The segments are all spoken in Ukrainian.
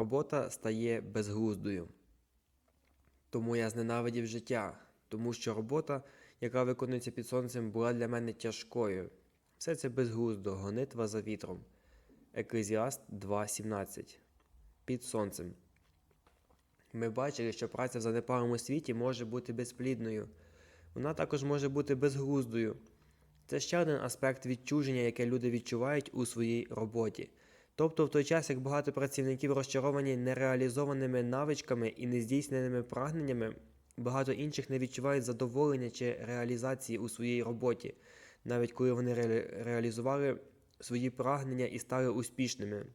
робота стає безглуздою. Тому я зненавидів життя, тому що робота, яка виконується під сонцем, була для мене тяжкою. Все це безглуздо, гонитва за вітром. Еклезіаст 2.17. Під сонцем. Ми бачили, що праця в занепалому світі може бути безплідною. Вона також може бути безглуздою. Це ще один аспект відчуження, яке люди відчувають у своїй роботі. Тобто, в той час, як багато працівників розчаровані нереалізованими навичками і нездійсненими прагненнями, багато інших не відчувають задоволення чи реалізації у своїй роботі, навіть коли вони ре- реалізували свої прагнення і стали успішними.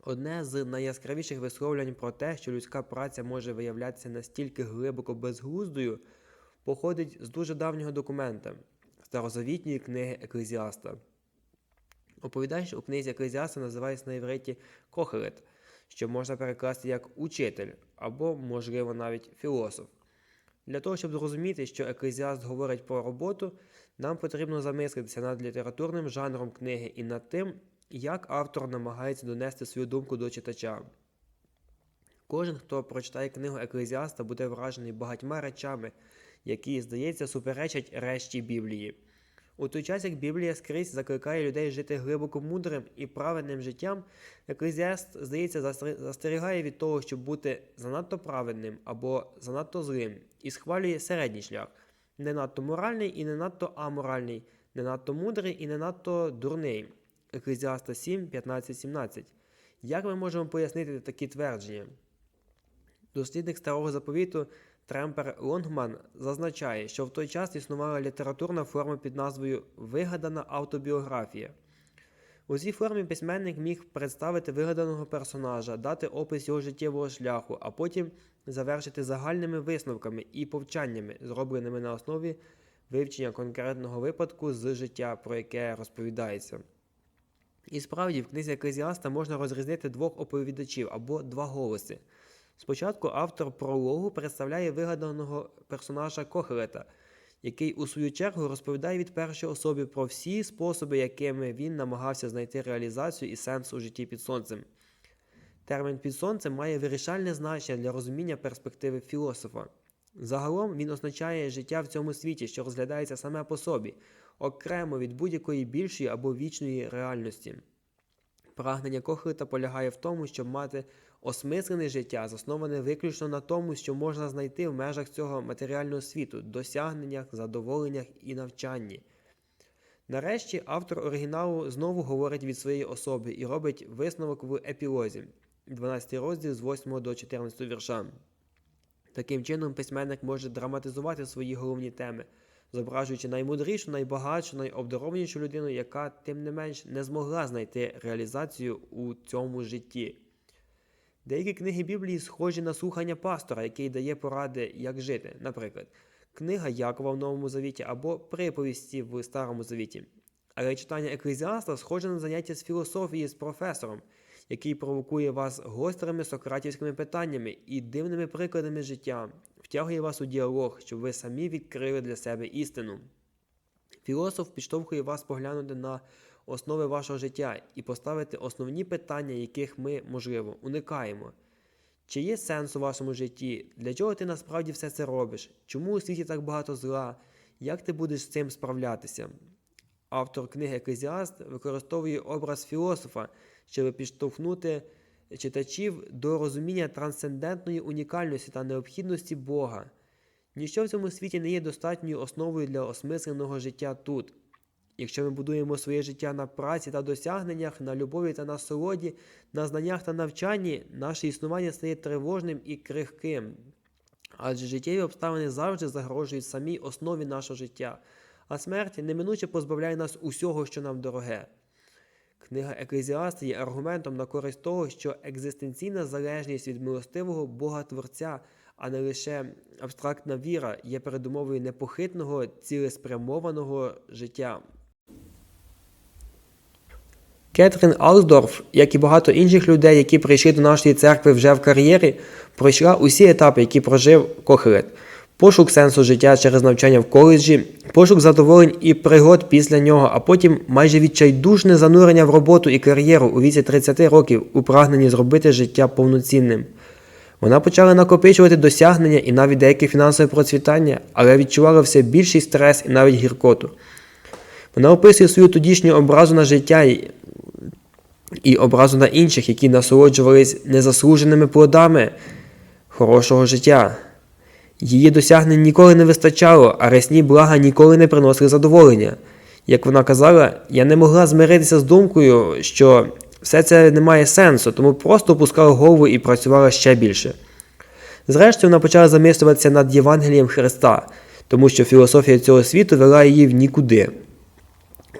Одне з найяскравіших висловлювань про те, що людська праця може виявлятися настільки глибоко безглуздою, походить з дуже давнього документа старозавітньої книги Еклезіаста. Оповідач у книзі Еклезіаста називається на євриті Кохелет, що можна перекласти як учитель або, можливо, навіть філософ. Для того, щоб зрозуміти, що еклезіаст говорить про роботу, нам потрібно замислитися над літературним жанром книги і над тим, як автор намагається донести свою думку до читача. Кожен, хто прочитає книгу Еклезіаста, буде вражений багатьма речами, які, здається, суперечать решті Біблії. У той час, як Біблія скрізь закликає людей жити глибоко мудрим і праведним життям, еклезіаст, здається, застерігає від того, щоб бути занадто праведним або занадто злим, і схвалює середній шлях не надто моральний і не надто аморальний, не надто мудрий і не надто дурний. Еклезіаста 7, 15, 17. Як ми можемо пояснити такі твердження? Дослідник старого заповіту Тремпер Лонгман зазначає, що в той час існувала літературна форма під назвою Вигадана автобіографія. У цій формі письменник міг представити вигаданого персонажа, дати опис його життєвого шляху, а потім завершити загальними висновками і повчаннями, зробленими на основі вивчення конкретного випадку з життя, про яке розповідається. І справді в книзі Еклезіаста можна розрізнити двох оповідачів або два голоси. Спочатку автор прологу представляє вигаданого персонажа Кохелета, який у свою чергу розповідає від першої особи про всі способи, якими він намагався знайти реалізацію і сенс у житті під сонцем. Термін під сонцем має вирішальне значення для розуміння перспективи філософа. Загалом він означає життя в цьому світі, що розглядається саме по собі, окремо від будь-якої більшої або вічної реальності. Прагнення Кохлета полягає в тому, щоб мати осмислене життя, засноване виключно на тому, що можна знайти в межах цього матеріального світу, досягненнях, задоволеннях і навчанні. Нарешті автор оригіналу знову говорить від своєї особи і робить висновок в епілозі, 12 розділ з 8 до 14 вірша. Таким чином, письменник може драматизувати свої головні теми, зображуючи наймудрішу, найбагатшу, найобдарованішу людину, яка, тим не менш, не змогла знайти реалізацію у цьому житті. Деякі книги Біблії схожі на слухання пастора, який дає поради, як жити. Наприклад, книга Якова в Новому Завіті або приповісті в Старому Завіті. Але читання еклезіаста схоже на заняття з філософії з професором, який провокує вас гострими сократівськими питаннями і дивними прикладами життя, втягує вас у діалог, щоб ви самі відкрили для себе істину. Філософ підштовхує вас поглянути на основи вашого життя і поставити основні питання, яких ми, можливо, уникаємо. Чи є сенс у вашому житті? Для чого ти насправді все це робиш? Чому у світі так багато зла? Як ти будеш з цим справлятися? Автор книги Еклезіаст використовує образ філософа, щоб підштовхнути читачів до розуміння трансцендентної унікальності та необхідності Бога. Ніщо в цьому світі не є достатньою основою для осмисленого життя тут. Якщо ми будуємо своє життя на праці та досягненнях, на любові та насолоді, на знаннях та навчанні, наше існування стає тривожним і крихким. Адже життєві обставини завжди загрожують самій основі нашого життя, а смерть неминуче позбавляє нас усього, що нам дороге. Книга Еклезіаста є аргументом на користь того, що екзистенційна залежність від милостивого Бога Творця, а не лише абстрактна віра, є передумовою непохитного, цілеспрямованого життя. Кетрін Алсдорф, як і багато інших людей, які прийшли до нашої церкви вже в кар'єрі, пройшла усі етапи, які прожив Кохелет. пошук сенсу життя через навчання в коледжі, пошук задоволень і пригод після нього, а потім майже відчайдушне занурення в роботу і кар'єру у віці 30 років у прагненні зробити життя повноцінним. Вона почала накопичувати досягнення і навіть деяке фінансове процвітання, але відчувала все більший стрес і навіть гіркоту. Вона описує свою тодішню образу на життя і, образу на інших, які насолоджувались незаслуженими плодами хорошого життя. Її досягнень ніколи не вистачало, а рясні блага ніколи не приносили задоволення. Як вона казала, я не могла змиритися з думкою, що все це не має сенсу, тому просто опускала голову і працювала ще більше. Зрештою, вона почала замислюватися над Євангелієм Христа, тому що філософія цього світу вела її в нікуди.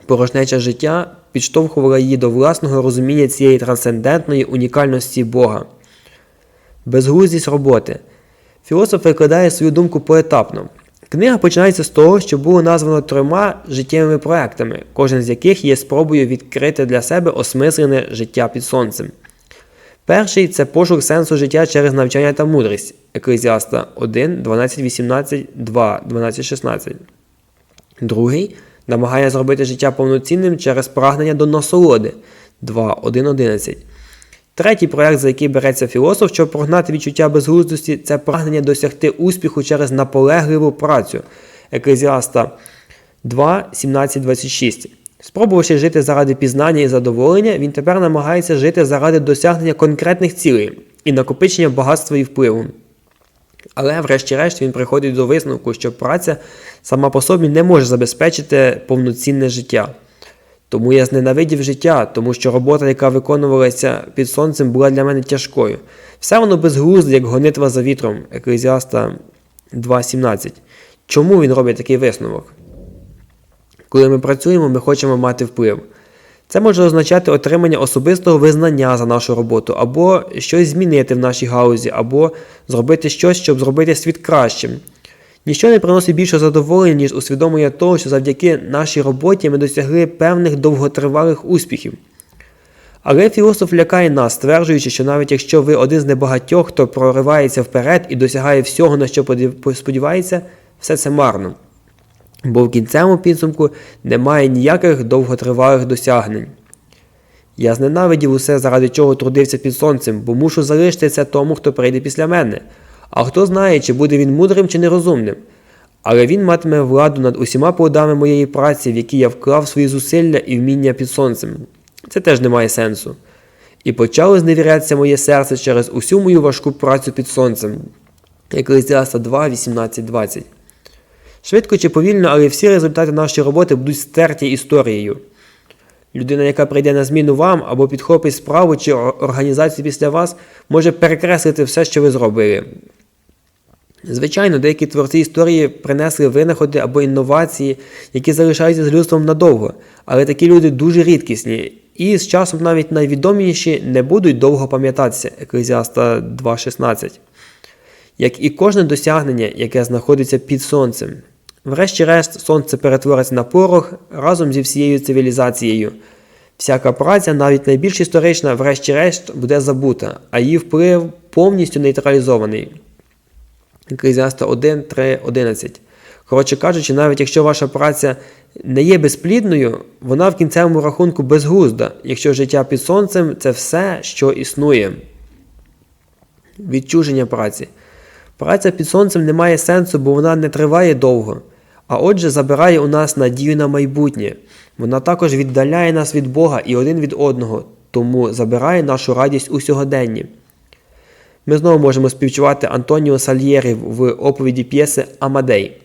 Порожнеча життя підштовхувала її до власного розуміння цієї трансцендентної унікальності Бога. Безглуздість роботи. Філософ викладає свою думку поетапно. Книга починається з того, що було названо трьома життєвими проектами, кожен з яких є спробою відкрити для себе осмислене життя під сонцем. Перший це пошук сенсу життя через навчання та мудрість. Еклезіаста 1, 12, 18, 2, 12, 16. Другий намагає зробити життя повноцінним через прагнення до насолоди 2, 1, 11. Третій проект, за який береться філософ, щоб прогнати відчуття безглуздості, це прагнення досягти успіху через наполегливу працю. Еклезіаста 2, 17, 26. Спробувавши жити заради пізнання і задоволення, він тепер намагається жити заради досягнення конкретних цілей і накопичення багатства і впливу. Але, врешті-решт, він приходить до висновку, що праця сама по собі не може забезпечити повноцінне життя. Тому я зненавидів життя, тому що робота, яка виконувалася під сонцем, була для мене тяжкою. Все воно безглузде, як гонитва за вітром, Еклезіаста 2.17. Чому він робить такий висновок? Коли ми працюємо, ми хочемо мати вплив. Це може означати отримання особистого визнання за нашу роботу, або щось змінити в нашій гаузі, або зробити щось, щоб зробити світ кращим. Ніщо не приносить більше задоволення, ніж усвідомлення того, що завдяки нашій роботі ми досягли певних довготривалих успіхів. Але філософ лякає нас, стверджуючи, що навіть якщо ви один з небагатьох, хто проривається вперед і досягає всього, на що сподівається, все це марно. Бо в кінцевому підсумку немає ніяких довготривалих досягнень. Я зненавидів усе, заради чого трудився під сонцем, бо мушу залишити це тому, хто прийде після мене. А хто знає, чи буде він мудрим чи нерозумним. Але він матиме владу над усіма плодами моєї праці, в які я вклав свої зусилля і вміння під сонцем. Це теж не має сенсу. І почало зневірятися моє серце через усю мою важку працю під сонцем. Еклезіаста 2, 18, 20. Швидко чи повільно, але всі результати нашої роботи будуть стерті історією. Людина, яка прийде на зміну вам або підхопить справу чи організацію після вас, може перекреслити все, що ви зробили. Звичайно, деякі творці історії принесли винаходи або інновації, які залишаються з людством надовго, але такі люди дуже рідкісні, і з часом навіть найвідоміші не будуть довго пам'ятатися. Еклезіаста 2.16. Як і кожне досягнення, яке знаходиться під сонцем. Врешті-решт, сонце перетвориться на порох разом зі всією цивілізацією. Всяка праця, навіть найбільш історична, врешті-решт, буде забута, а її вплив повністю нейтралізований. Еклезіаста 1, 3, 11. Коротше кажучи, навіть якщо ваша праця не є безплідною, вона в кінцевому рахунку безглузда, якщо життя під сонцем це все, що існує. Відчуження праці. Праця під сонцем не має сенсу, бо вона не триває довго, а отже, забирає у нас надію на майбутнє. Вона також віддаляє нас від Бога і один від одного, тому забирає нашу радість у сьогоденні. Ми знову можемо співчувати Антоніо Сальєрі в оповіді п'єси Амадей.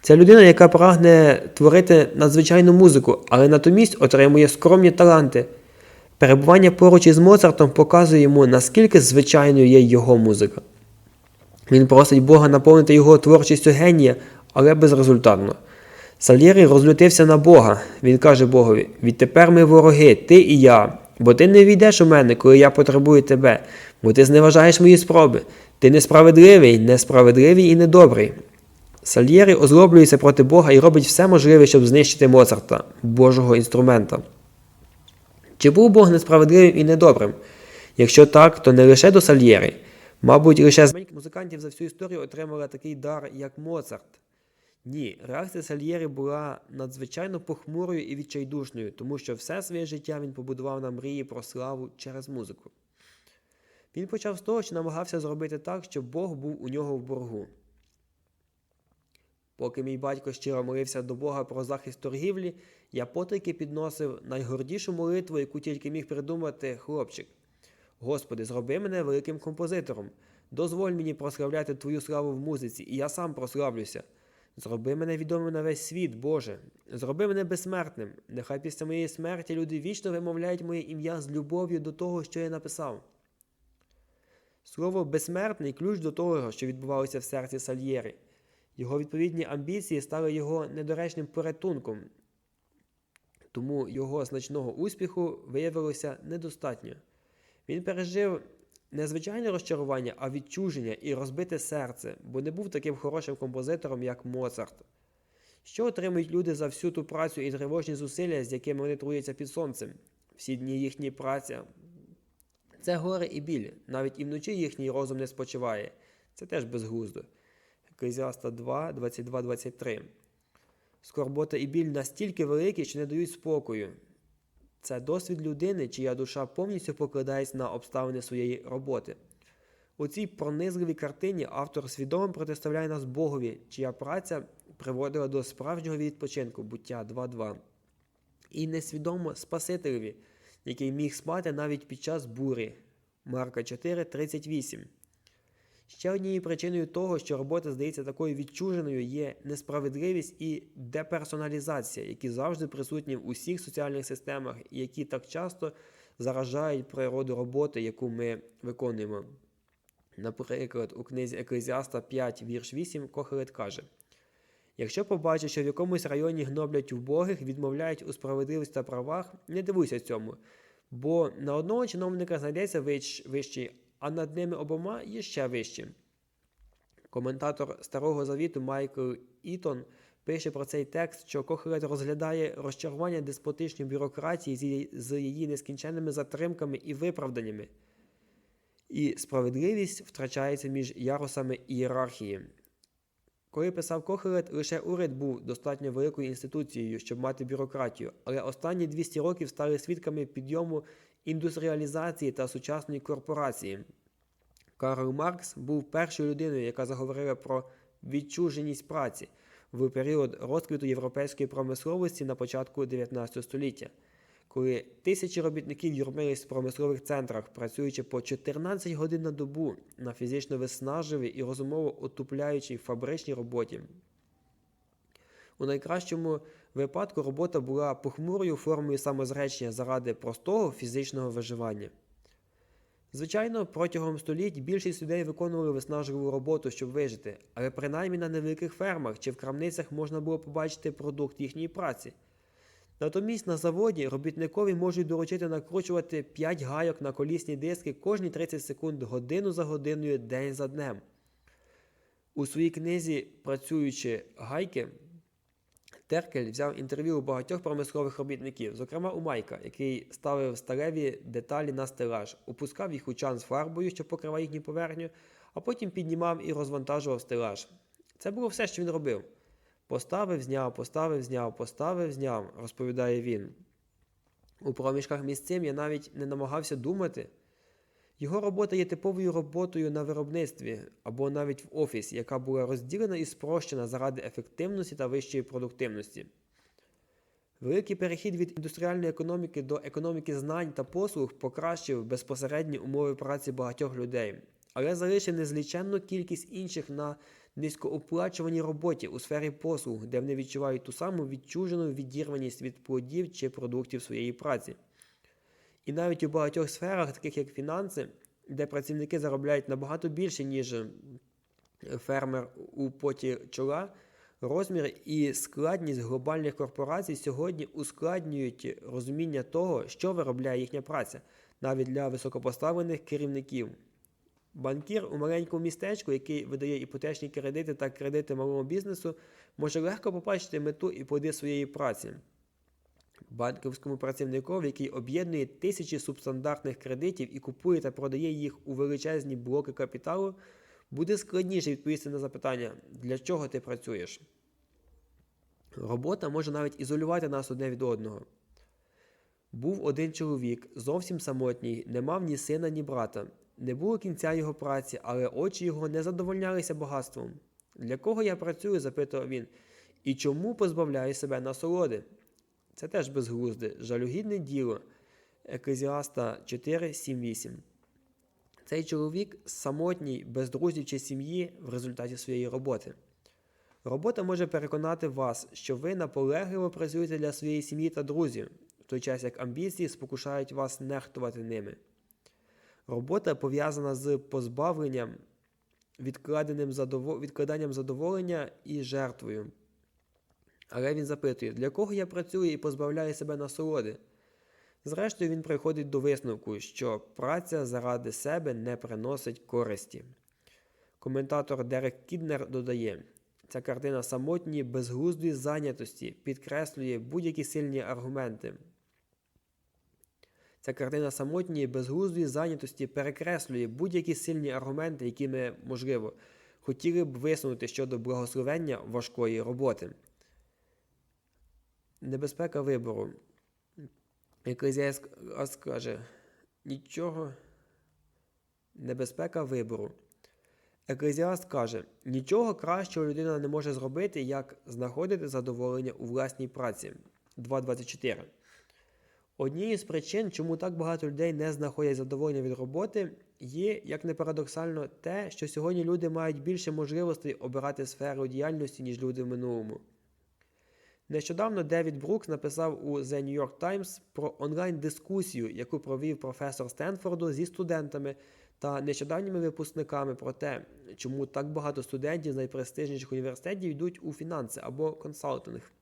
Це людина, яка прагне творити надзвичайну музику, але натомість отримує скромні таланти. Перебування поруч із Моцартом показує йому, наскільки звичайною є його музика. Він просить Бога наповнити його творчістю генія, але безрезультатно. Сальєрі розлютився на Бога. Він каже Богові: Відтепер ми вороги, ти і я, бо ти не війдеш у мене, коли я потребую тебе, бо ти зневажаєш мої спроби. Ти несправедливий, несправедливий і недобрий. Сальєрі озлоблюється проти Бога і робить все можливе, щоб знищити Моцарта, Божого інструмента. Чи був Бог несправедливим і недобрим? Якщо так, то не лише до Сальєрі. Мабуть, лише з музикантів за всю історію отримали такий дар, як Моцарт. Ні, реакція Сальєрі була надзвичайно похмурою і відчайдушною, тому що все своє життя він побудував на мрії про славу через музику. Він почав з того, що намагався зробити так, щоб Бог був у нього в боргу. Поки мій батько щиро молився до Бога про захист торгівлі, я потайки підносив найгордішу молитву, яку тільки міг придумати хлопчик. Господи, зроби мене великим композитором. Дозволь мені прославляти Твою славу в музиці, і я сам прославлюся. Зроби мене відомим на весь світ, Боже. Зроби мене безсмертним. Нехай після моєї смерті люди вічно вимовляють моє ім'я з любов'ю до того, що я написав. Слово безсмертний ключ до того, що відбувалося в серці Сальєри. Його відповідні амбіції стали його недоречним порятунком, тому його значного успіху виявилося недостатньо. Він пережив не звичайне розчарування, а відчуження і розбите серце, бо не був таким хорошим композитором, як Моцарт. Що отримують люди за всю ту працю і тривожні зусилля, з якими вони трудяться під сонцем? Всі дні їхні праця. Це горе і біль. Навіть і вночі їхній розум не спочиває. Це теж безглуздо. Еклезіаста 2, 22, 23. Скорбота і біль настільки великі, що не дають спокою. Це досвід людини, чия душа повністю покладається на обставини своєї роботи. У цій пронизливій картині автор свідомо протиставляє нас Богові, чия праця приводила до справжнього відпочинку буття 2.2. І несвідомо Спасителеві, який міг спати навіть під час бурі. Марка 4.38. Ще однією причиною того, що робота здається такою відчуженою, є несправедливість і деперсоналізація, які завжди присутні в усіх соціальних системах і які так часто заражають природу роботи, яку ми виконуємо. Наприклад, у книзі Еклезіаста 5, вірш 8, Кохелет каже: Якщо побачиш, що в якомусь районі гноблять убогих, відмовляють у справедливості та правах, не дивуйся цьому, бо на одного чиновника знайдеться вищ- вищий, а над ними обома є ще вищі. Коментатор Старого Завіту Майкл Ітон пише про цей текст, що Кохелет розглядає розчарування деспотичної бюрократії з її нескінченними затримками і виправданнями. І справедливість втрачається між ярусами ієрархії. Коли писав Кохелет, лише уряд був достатньо великою інституцією, щоб мати бюрократію, але останні 200 років стали свідками підйому індустріалізації та сучасної корпорації. Карл Маркс був першою людиною, яка заговорила про відчуженість праці в період розквіту європейської промисловості на початку 19 століття, коли тисячі робітників юрмились в промислових центрах, працюючи по 14 годин на добу на фізично виснажливій і розумово отупляючій фабричній роботі. У найкращому випадку робота була похмурою формою самозречення заради простого фізичного виживання. Звичайно, протягом століть більшість людей виконували виснажливу роботу, щоб вижити, але принаймні на невеликих фермах чи в крамницях можна було побачити продукт їхньої праці. Натомість на заводі робітникові можуть доручити накручувати 5 гайок на колісні диски кожні 30 секунд годину за годиною, день за днем. У своїй книзі Працюючи гайки Теркель взяв інтерв'ю у багатьох промислових робітників, зокрема у Майка, який ставив сталеві деталі на стелаж, опускав їх у чан з фарбою, що покривав їхню поверхню, а потім піднімав і розвантажував стелаж. Це було все, що він робив. Поставив, зняв, поставив, зняв, поставив, зняв, розповідає він. У проміжках між цим я навіть не намагався думати. Його робота є типовою роботою на виробництві або навіть в офісі, яка була розділена і спрощена заради ефективності та вищої продуктивності. Великий перехід від індустріальної економіки до економіки знань та послуг покращив безпосередні умови праці багатьох людей, але залишив незліченну кількість інших на низькооплачуваній роботі у сфері послуг, де вони відчувають ту саму відчужену відірваність від плодів чи продуктів своєї праці. І навіть у багатьох сферах, таких як фінанси, де працівники заробляють набагато більше, ніж е, фермер у поті чола, розмір і складність глобальних корпорацій сьогодні ускладнюють розуміння того, що виробляє їхня праця, навіть для високопоставлених керівників. Банкір у маленькому містечку, який видає іпотечні кредити та кредити малому бізнесу, може легко побачити мету і плоди своєї праці. Банківському працівникові, який об'єднує тисячі субстандартних кредитів і купує та продає їх у величезні блоки капіталу, буде складніше відповісти на запитання, для чого ти працюєш. Робота може навіть ізолювати нас одне від одного. Був один чоловік, зовсім самотній, не мав ні сина, ні брата. Не було кінця його праці, але очі його не задовольнялися багатством. Для кого я працюю? запитував він. І чому позбавляю себе насолоди? Це теж безглузде, жалюгідне діло. Еклезіаста 4, 7, 8. Цей чоловік самотній, без друзів чи сім'ї в результаті своєї роботи. Робота може переконати вас, що ви наполегливо працюєте для своєї сім'ї та друзів, в той час як амбіції спокушають вас нехтувати ними. Робота пов'язана з позбавленням, відкладеним задово... відкладанням задоволення і жертвою. Але він запитує, для кого я працюю і позбавляю себе насолоди. Зрештою, він приходить до висновку, що праця заради себе не приносить користі. Коментатор Дерек Кіднер додає, ця картина самотньої безглуздої зайнятості підкреслює будь-які сильні аргументи. Ця картина самотньої безглуздої зайнятості перекреслює будь-які сильні аргументи, які ми, можливо, хотіли б висунути щодо благословення важкої роботи. Небезпека вибору. Еклезіаст каже, нічого. Небезпека вибору. Еклезіаст каже, нічого кращого людина не може зробити, як знаходити задоволення у власній праці. 2.24. Однією з причин, чому так багато людей не знаходять задоволення від роботи, є, як не парадоксально, те, що сьогодні люди мають більше можливостей обирати сферу діяльності, ніж люди в минулому. Нещодавно Девід Брукс написав у The New York Times про онлайн-дискусію, яку провів професор Стенфорду зі студентами та нещодавніми випускниками про те, чому так багато студентів з найпрестижніших університетів йдуть у фінанси або консалтинг.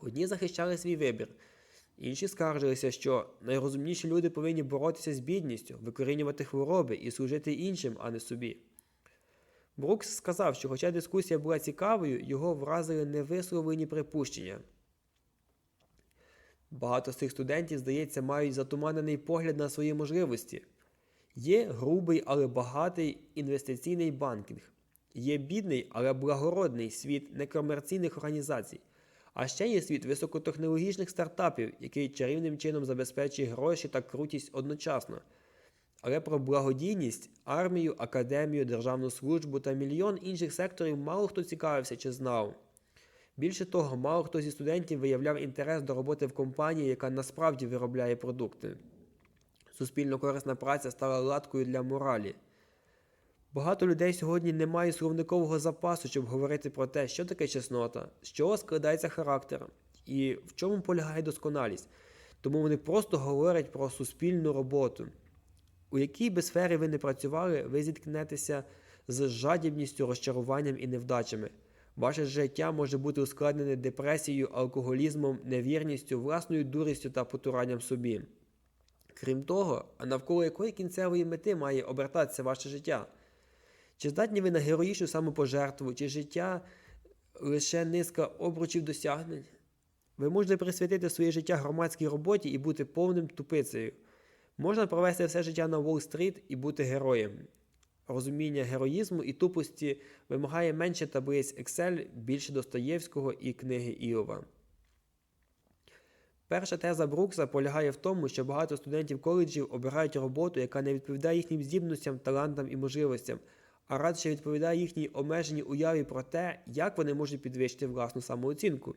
Одні захищали свій вибір, інші скаржилися, що найрозумніші люди повинні боротися з бідністю, викорінювати хвороби і служити іншим, а не собі. Брукс сказав, що, хоча дискусія була цікавою, його вразили невисловлені припущення. Багато з цих студентів, здається, мають затуманений погляд на свої можливості. Є грубий, але багатий інвестиційний банкінг, є бідний, але благородний світ некомерційних організацій, а ще є світ високотехнологічних стартапів, який чарівним чином забезпечує гроші та крутість одночасно. Але про благодійність, армію, академію, державну службу та мільйон інших секторів мало хто цікавився чи знав. Більше того, мало хто зі студентів виявляв інтерес до роботи в компанії, яка насправді виробляє продукти. Суспільно корисна праця стала латкою для моралі. Багато людей сьогодні не мають словникового запасу, щоб говорити про те, що таке чеснота, з чого складається характер і в чому полягає досконалість. Тому вони просто говорять про суспільну роботу. У якій би сфері ви не працювали, ви зіткнетеся з жадібністю, розчаруванням і невдачами. Ваше життя може бути ускладнене депресією, алкоголізмом, невірністю, власною дурістю та потуранням собі. Крім того, а навколо якої кінцевої мети має обертатися ваше життя? Чи здатні ви на героїчну самопожертву, чи життя лише низка обручів досягнень? Ви можете присвятити своє життя громадській роботі і бути повним тупицею. Можна провести все життя на Уолл-стріт і бути героєм. Розуміння героїзму і тупості вимагає менше таблиць Excel, більше Достоєвського і книги Іова. Перша теза Брукса полягає в тому, що багато студентів коледжів обирають роботу, яка не відповідає їхнім здібностям, талантам і можливостям, а радше відповідає їхній обмеженій уяві про те, як вони можуть підвищити власну самооцінку.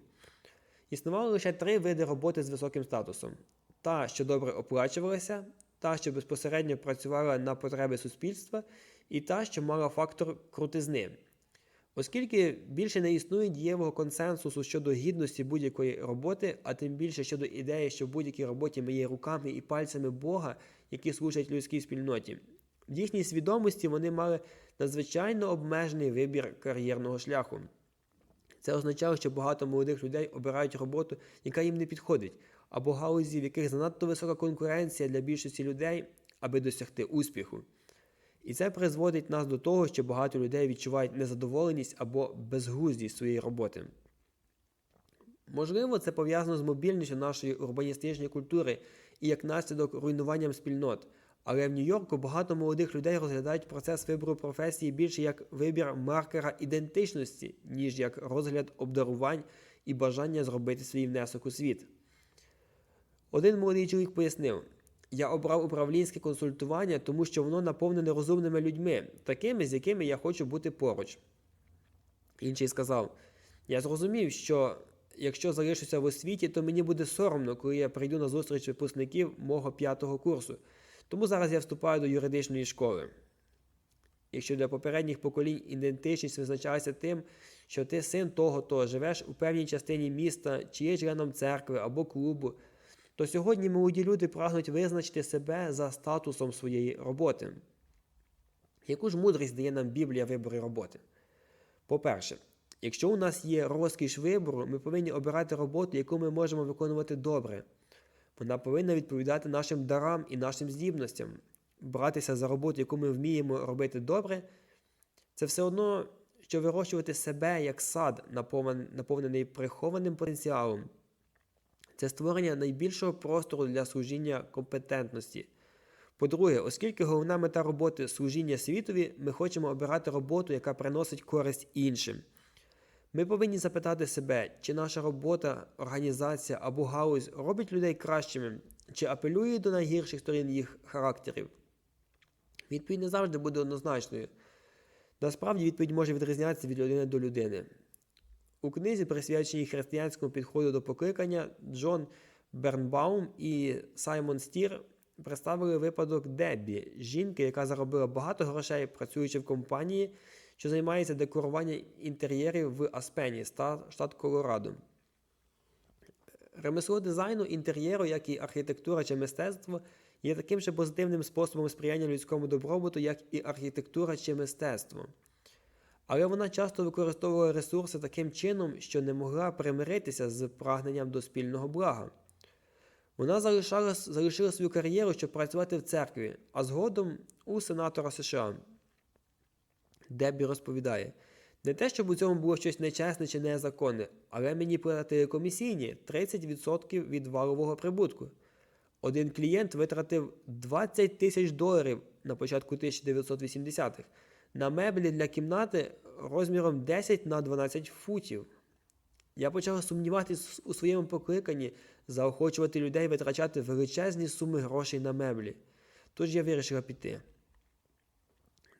Існувало лише три види роботи з високим статусом: та, що добре оплачувалася, та, що безпосередньо працювала на потреби суспільства, і та, що мала фактор крутизни. Оскільки більше не існує дієвого консенсусу щодо гідності будь-якої роботи, а тим більше щодо ідеї, що в будь-якій роботі ми є руками і пальцями Бога, які служать людській спільноті. В їхній свідомості вони мали надзвичайно обмежений вибір кар'єрного шляху. Це означало, що багато молодих людей обирають роботу, яка їм не підходить, або галузі, в яких занадто висока конкуренція для більшості людей, аби досягти успіху. І це призводить нас до того, що багато людей відчувають незадоволеність або безглуздість своєї роботи. Можливо, це пов'язано з мобільністю нашої урбаністичної культури і як наслідок руйнуванням спільнот. Але в Нью-Йорку багато молодих людей розглядають процес вибору професії більше як вибір маркера ідентичності, ніж як розгляд обдарувань і бажання зробити свій внесок у світ. Один молодий чоловік пояснив: я обрав управлінське консультування, тому що воно наповнене розумними людьми, такими, з якими я хочу бути поруч. Інший сказав: Я зрозумів, що якщо залишуся в освіті, то мені буде соромно, коли я прийду на зустріч випускників мого п'ятого курсу. Тому зараз я вступаю до юридичної школи. Якщо для попередніх поколінь ідентичність визначалася тим, що ти син того, то живеш у певній частині міста, чи є членом церкви або клубу, то сьогодні молоді люди прагнуть визначити себе за статусом своєї роботи. Яку ж мудрість дає нам Біблія виборі роботи? По-перше, якщо у нас є розкіш вибору, ми повинні обирати роботу, яку ми можемо виконувати добре. Вона повинна відповідати нашим дарам і нашим здібностям. Братися за роботу, яку ми вміємо робити добре, це все одно, що вирощувати себе як сад, наповнений прихованим потенціалом. Це створення найбільшого простору для служіння компетентності. По-друге, оскільки головна мета роботи служіння світові, ми хочемо обирати роботу, яка приносить користь іншим. Ми повинні запитати себе, чи наша робота, організація або галузь робить людей кращими, чи апелює до найгірших сторін їх характерів. Відповідь не завжди буде однозначною. Насправді відповідь може відрізнятися від людини до людини. У книзі, присвяченій християнському підходу до покликання, Джон Бернбаум і Саймон Стір представили випадок Деббі, жінки, яка заробила багато грошей, працюючи в компанії, що займається декоруванням інтер'єрів в Аспені, штат Колорадо. Ремесло дизайну інтер'єру, як і архітектура чи мистецтво, є таким же позитивним способом сприяння людському добробуту, як і архітектура чи мистецтво. Але вона часто використовувала ресурси таким чином, що не могла примиритися з прагненням до спільного блага. Вона залишала, залишила свою кар'єру, щоб працювати в церкві, а згодом у сенатора США. Деббі розповідає: не те, щоб у цьому було щось нечесне чи незаконне, але мені платили комісійні 30% від валового прибутку. Один клієнт витратив 20 тисяч доларів на початку 1980-х на меблі для кімнати розміром 10 на 12 футів. Я почав сумніватися у своєму покликанні, заохочувати людей витрачати величезні суми грошей на меблі. Тож я вирішила піти.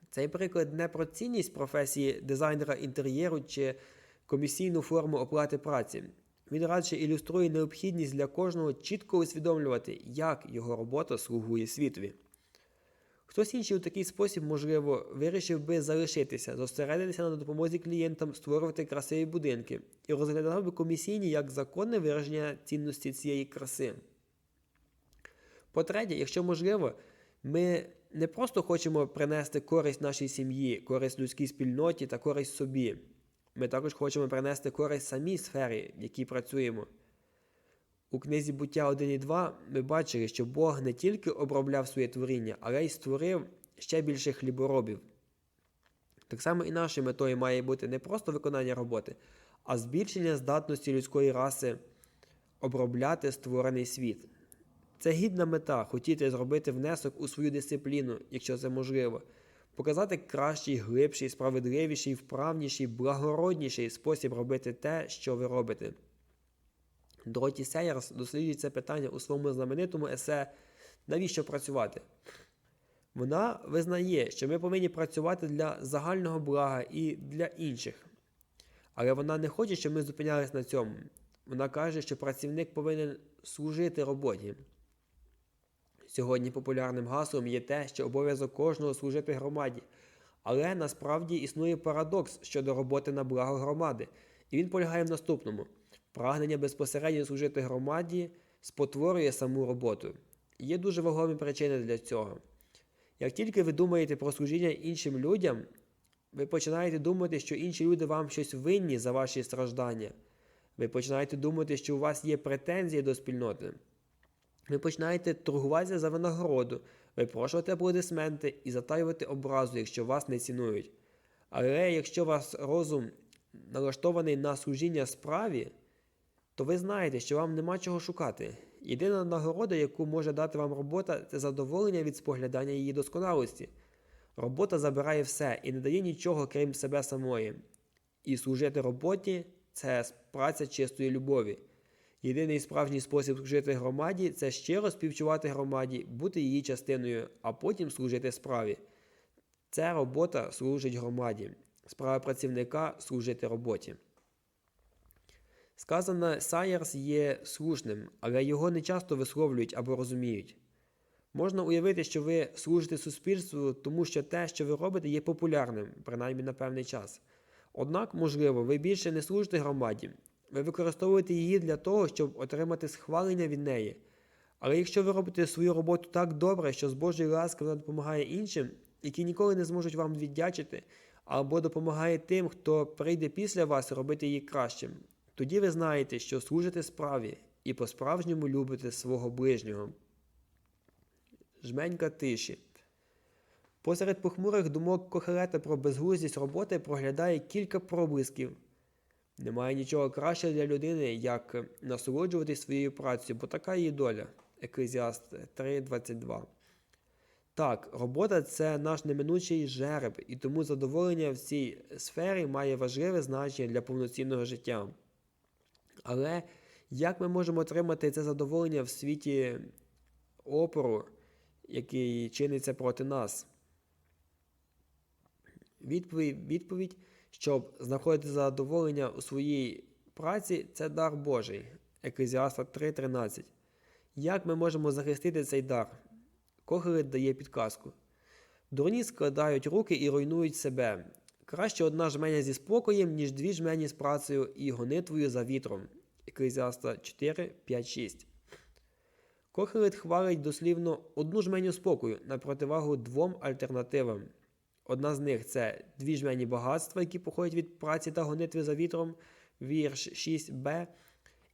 Цей приклад не про цінність професії дизайнера інтер'єру чи комісійну форму оплати праці. Він радше ілюструє необхідність для кожного чітко усвідомлювати, як його робота слугує світові. Хтось інший у такий спосіб, можливо, вирішив би залишитися, зосередитися на допомозі клієнтам створювати красиві будинки і розглядав би комісійні як законне вираження цінності цієї краси. По-третє, якщо можливо, ми не просто хочемо принести користь нашій сім'ї, користь людській спільноті та користь собі. Ми також хочемо принести користь самій сфері, в якій працюємо. У книзі буття 1 і 2 ми бачили, що Бог не тільки обробляв своє творіння, але й створив ще більше хліборобів. Так само і нашою метою має бути не просто виконання роботи, а збільшення здатності людської раси обробляти створений світ. Це гідна мета хотіти зробити внесок у свою дисципліну, якщо це можливо, показати кращий, глибший, справедливіший, вправніший, благородніший спосіб робити те, що ви робите. Дороті Сейерс досліджує це питання у своєму знаменитому есе Навіщо працювати? Вона визнає, що ми повинні працювати для загального блага і для інших. Але вона не хоче, щоб ми зупинялись на цьому. Вона каже, що працівник повинен служити роботі. Сьогодні популярним гаслом є те, що обов'язок кожного служити громаді. Але насправді існує парадокс щодо роботи на благо громади, і він полягає в наступному: прагнення безпосередньо служити громаді спотворює саму роботу. Є дуже вагомі причини для цього. Як тільки ви думаєте про служіння іншим людям, ви починаєте думати, що інші люди вам щось винні за ваші страждання. Ви починаєте думати, що у вас є претензії до спільноти. Ви починаєте торгуватися за винагороду, випрошувати аплодисменти і затаювати образу, якщо вас не цінують. Але якщо ваш розум налаштований на служіння справі, то ви знаєте, що вам нема чого шукати. Єдина нагорода, яку може дати вам робота, це задоволення від споглядання її досконалості. Робота забирає все і не дає нічого, крім себе самої. І служити роботі це праця чистої любові. Єдиний справжній спосіб служити громаді це щиро співчувати громаді, бути її частиною, а потім служити справі. Ця робота служить громаді. Справа працівника служити роботі. Сказане Сайерс є слушним, але його не часто висловлюють або розуміють. Можна уявити, що ви служите суспільству, тому що те, що ви робите, є популярним, принаймні на певний час. Однак, можливо, ви більше не служите громаді, ви використовуєте її для того, щоб отримати схвалення від неї. Але якщо ви робите свою роботу так добре, що з Божої ласки вона допомагає іншим, які ніколи не зможуть вам віддячити, або допомагає тим, хто прийде після вас робити її кращим, тоді ви знаєте, що служите справі і по-справжньому любите свого ближнього. Жменька тиші. Посеред похмурих думок Кохелета про безглуздість роботи проглядає кілька проблисків. Немає нічого кращого для людини, як насолоджуватись своєю працею, бо така її доля. Еклезіаст 3.22. Так, робота це наш неминучий жереб, і тому задоволення в цій сфері має важливе значення для повноцінного життя. Але як ми можемо отримати це задоволення в світі опору, який чиниться проти нас? Відповідь, відповідь, щоб знаходити задоволення у своїй праці, це дар Божий. Еклезіаста 3.13. Як ми можемо захистити цей дар? Когелет дає підказку. Дурні складають руки і руйнують себе. Краще одна жменя зі спокоєм, ніж дві жмені з працею і гонитвою за вітром. Еклезіаста 4, 5, 6. Кохелет хвалить дослівно одну жменю спокою на противагу двом альтернативам. Одна з них це дві жмені багатства, які походять від праці та гонитви за вітром, вірш 6b.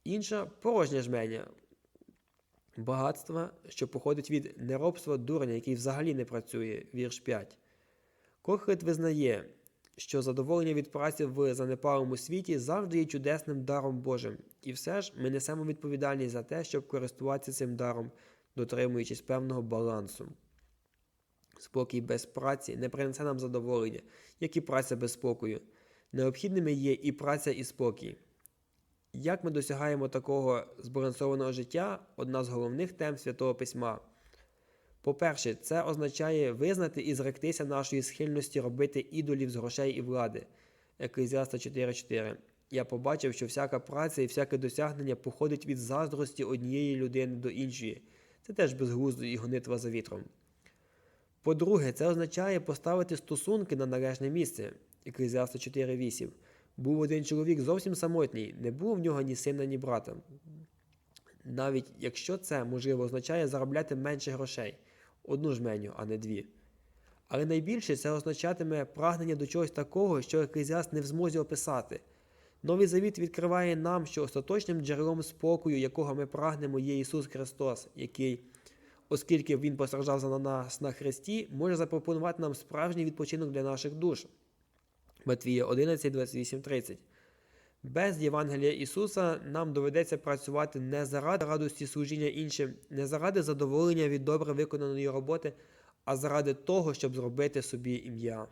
Інша порожня жменя багатства, що походить від неробства дурня, який взагалі не працює, вірш 5. Кохлет визнає, що задоволення від праці в занепалому світі завжди є чудесним даром Божим, і все ж ми несемо відповідальність за те, щоб користуватися цим даром, дотримуючись певного балансу. Спокій без праці не принесе нам задоволення, як і праця без спокою. Необхідними є і праця, і спокій. Як ми досягаємо такого збалансованого життя одна з головних тем Святого Письма. По-перше, це означає визнати і зректися нашої схильності робити ідолів з грошей і влади. Еклезіаста 4.4. Я побачив, що всяка праця і всяке досягнення походить від заздрості однієї людини до іншої. Це теж безглуздо і гонитва за вітром. По-друге, це означає поставити стосунки на належне місце. Еклезіаста 4.8. Був один чоловік зовсім самотній, не було в нього ні сина, ні брата. Навіть якщо це, можливо, означає заробляти менше грошей, одну жменю, а не дві. Але найбільше це означатиме прагнення до чогось такого, що еклезіаст не в змозі описати. Новий завіт відкриває нам, що остаточним джерелом спокою, якого ми прагнемо, є Ісус Христос, який, оскільки Він постраждав за нас на Христі, може запропонувати нам справжній відпочинок для наших душ. Матвія 11, 28, 30. Без Євангелія Ісуса нам доведеться працювати не заради радості служіння іншим, не заради задоволення від добре виконаної роботи, а заради того, щоб зробити собі ім'я.